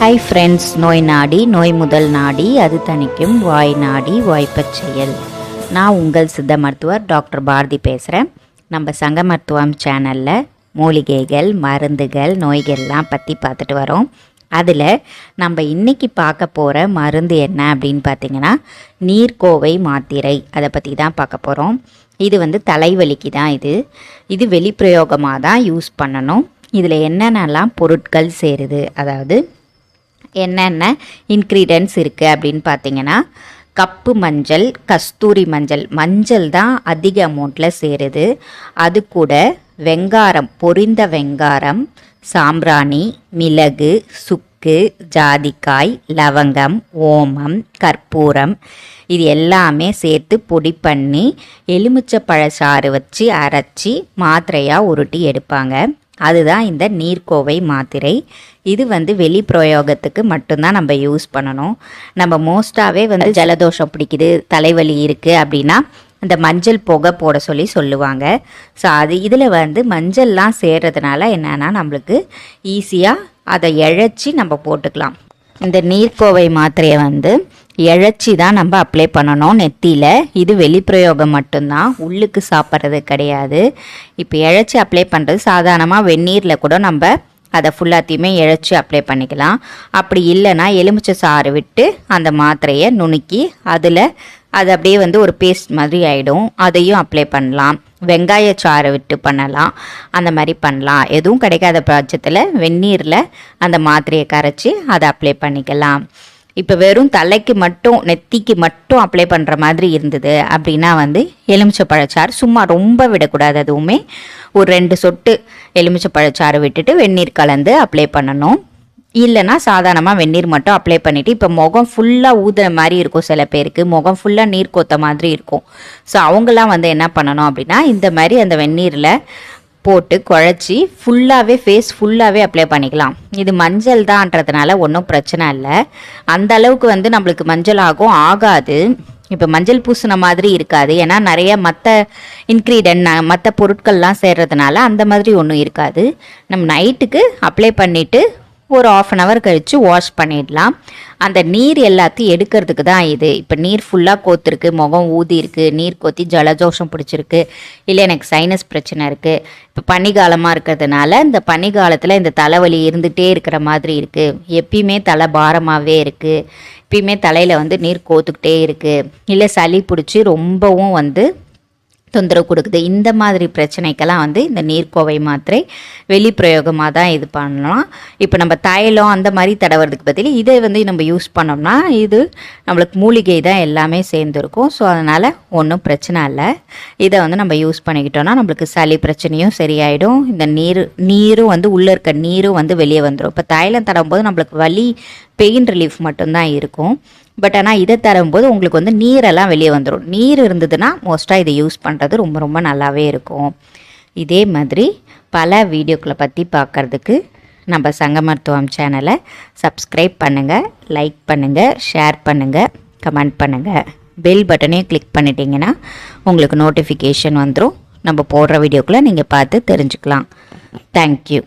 Hi friends நோய் நாடி நோய் முதல் நாடி அது தணிக்கும் வாய் நாடி வாய்ப்பச் செயல். நான் உங்கள் சித்த மருத்துவர் டாக்டர் பாரதி பேசுகிறேன் நம்ம சங்க மருத்துவம் சேனலில் மூலிகைகள் மருந்துகள் நோய்கள்லாம் பற்றி பார்த்துட்டு வரோம். அதில் நம்ம இன்றைக்கி பார்க்க போகிற மருந்து என்ன அப்படின்னு பார்த்தீங்கன்னா நீர்க்கோவை மாத்திரை. அதை பற்றி தான் பார்க்க போகிறோம் இது வந்து தலைவலிக்கு தான் இது. இது வெளிப்பிரயோகமாக தான் யூஸ் பண்ணணும். இதில் என்னென்னலாம் பொருட்கள் சேருது? அதாவது என்னென்ன இன்க்ரீடியன்ஸ் இருக்குது அப்படின்னு பார்த்தீங்கன்னா கப்பு மஞ்சள் கஸ்தூரி மஞ்சள். மஞ்சள் தான் அதிக அமௌண்ட்டில் சேருது. அது கூட வெங்காரம் பொரிந்த வெங்காரம் சாம்பிராணி மிளகு சுக்கு ஜாதிக்காய் லவங்கம் ஓமம் கற்பூரம். இது எல்லாமே சேர்த்து பொடி பண்ணி எலுமிச்சை சாறு வச்சு அரைச்சி மாத்திரையாக உருட்டி எடுப்பாங்க. அதுதான் இந்த நீர்க்கோவை மாத்திரை. இது வந்து வெளி பிரயோகத்துக்கு மட்டும்தான் நம்ம யூஸ் பண்ணணும். நம்ம மோஸ்ட்டாகவே வந்து ஜலதோஷம் பிடிக்குது தலைவலி இருக்குது அப்படின்னா இந்த மஞ்சள் புகை போட சொல்லி சொல்லுவாங்க. ஸோ அது இதில் வந்து மஞ்சள்லாம் சேர்றதுனால என்னென்னா நம்மளுக்கு ஈஸியாக அதை இழைச்சி நம்ம போட்டுக்கலாம். இந்த நீர்க்கோவை மாத்திரையை வந்து இழைச்சி தான் நம்ம அப்ளை பண்ணணும் நெத்தியில். இது வெளிப்பிரயோகம் மட்டும்தான். உள்ளுக்கு சாப்பிட்றது கிடையாது. இப்போ இழைச்சி அப்ளை பண்ணுறது சாதாரணமாக வெந்நீரில் கூட நம்ம அதை ஃபுல்லாத்தையுமே இழைச்சி அப்ளை பண்ணிக்கலாம். அப்படி இல்லைன்னா எலுமிச்சை சாறு விட்டு அந்த மாத்திரையை நுணுக்கி அதில் அது அப்படியே வந்து ஒரு பேஸ்ட் மாதிரி ஆகிடும் அதையும் அப்ளை பண்ணலாம். வெங்காய சாறு விட்டு பண்ணலாம். அந்த மாதிரி பண்ணலாம். எதுவும் கிடைக்காத பட்சத்தில் வெந்நீரில் அந்த மாத்திரையை கரைச்சி அதை அப்ளை பண்ணிக்கலாம். இப்போ வெறும் தலைக்கு மட்டும் நெத்திக்கு மட்டும் அப்ளை பண்ணுற மாதிரி இருந்தது அப்படின்னா வந்து எலுமிச்சை பழச்சாறு சும்மா ரொம்ப விடக்கூடாது. அதுவுமே ஒரு ரெண்டு சொட்டு எலுமிச்சை பழச்சாறு விட்டுட்டு வெந்நீர் கலந்து அப்ளை பண்ணணும். இல்லைனா சாதாரணமாக வெந்நீர் மட்டும் அப்ளை பண்ணிவிட்டு இப்போ முகம் ஃபுல்லாக ஊதுற மாதிரி இருக்கும் சில பேருக்கு. முகம் ஃபுல்லாக நீர் கொத்த மாதிரி இருக்கும். ஸோ அவங்களாம் வந்து என்ன பண்ணணும் அப்படின்னா இந்த மாதிரி அந்த வெந்நீரில் போட்டு குழச்சி ஃபுல்லாகவே ஃபேஸ் ஃபுல்லாகவே அப்ளை பண்ணிக்கலாம். இது மஞ்சள் தான்ன்றதுனால ஒன்றும் பிரச்சனை இல்லை. அந்த அளவுக்கு வந்து நம்மளுக்கு மஞ்சள் ஆகும் ஆகாது. இப்போ மஞ்சள் பூசின மாதிரி இருக்காது. ஏன்னா நிறைய மற்ற இன்க்ரீடியன்ட் மற்ற பொருட்கள்லாம் சேர்றதுனால அந்த மாதிரி ஒன்றும் இருக்காது. நம்ம நைட்டுக்கு அப்ளை பண்ணிவிட்டு ஒரு ஆஃப் அன் ஹவர் கழித்து வாஷ் பண்ணிடலாம். அந்த நீர் எல்லாத்தையும் எடுக்கிறதுக்கு தான் இது. இப்போ நீர் ஃபுல்லாக கோத்துருக்கு முகம் ஊதி இருக்குது நீர் கோத்தி ஜலஜோஷம் பிடிச்சிருக்கு இல்லை எனக்கு சைனஸ் பிரச்சனை இருக்குது இப்போ பனிகாலமாக இருக்கிறதுனால இந்த பனிக்காலத்தில் இந்த தலைவலி இருந்துகிட்டே இருக்கிற மாதிரி இருக்குது எப்பயுமே தலை பாரமாகவே இருக்குது எப்பயுமே தலையில் வந்து நீர் கோத்துக்கிட்டே இருக்குது இல்லை சளி பிடிச்சி ரொம்பவும் வந்து தொந்தரவு கொடுக்குது. இந்த மாதிரி பிரச்சனைக்கெல்லாம் வந்து இந்த நீர்க்கோவை மாத்திரை வெளிப்பிரயோகமாக தான் இது பண்ணலாம். இப்போ நம்ம தைலம் அந்த மாதிரி தடவுறதுக்கு பதில் இதை வந்து நம்ம யூஸ் பண்ணோம்னா இது நம்மளுக்கு மூலிகை தான் எல்லாமே சேர்ந்துருக்கும். ஸோ அதனால் ஒன்றும் பிரச்சனை இல்லை. இதை வந்து நம்ம யூஸ் பண்ணிக்கிட்டோம்னா நம்மளுக்கு சளி பிரச்சனையும் சரியாயிடும். இந்த நீர் நீரும் வந்து உள்ளே இருக்க நீரும் வந்து வெளியே வந்துடும் இப்போ தைலம் தடவும்போது நம்மளுக்கு வலி பெயின் ரிலீஃப் மட்டும்தான் இருக்கும். பட் ஆனால் இதை தரும்போது உங்களுக்கு வந்து நீரெல்லாம் வெளியே வந்துடும் நீர் இருந்ததுன்னா மோஸ்ட்டாக இதை யூஸ் பண்ணுறது ரொம்ப ரொம்ப நல்லாவே இருக்கும். இதே மாதிரி பல வீடியோக்களை பற்றி பார்க்குறதுக்கு நம்ம சங்க மருத்துவம் சேனலை சப்ஸ்கிரைப் பண்ணுங்கள் லைக் பண்ணுங்கள் ஷேர் பண்ணுங்கள் கமெண்ட் பண்ணுங்கள் பெல் பட்டனையும் கிளிக் பண்ணிட்டீங்கன்னா உங்களுக்கு நோட்டிஃபிகேஷன் வந்துடும் நம்ம போடுற வீடியோக்குள்ளே நீங்கள் பார்த்து தெரிஞ்சுக்கலாம். தேங்க்யூ